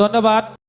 ধন্যবাদ।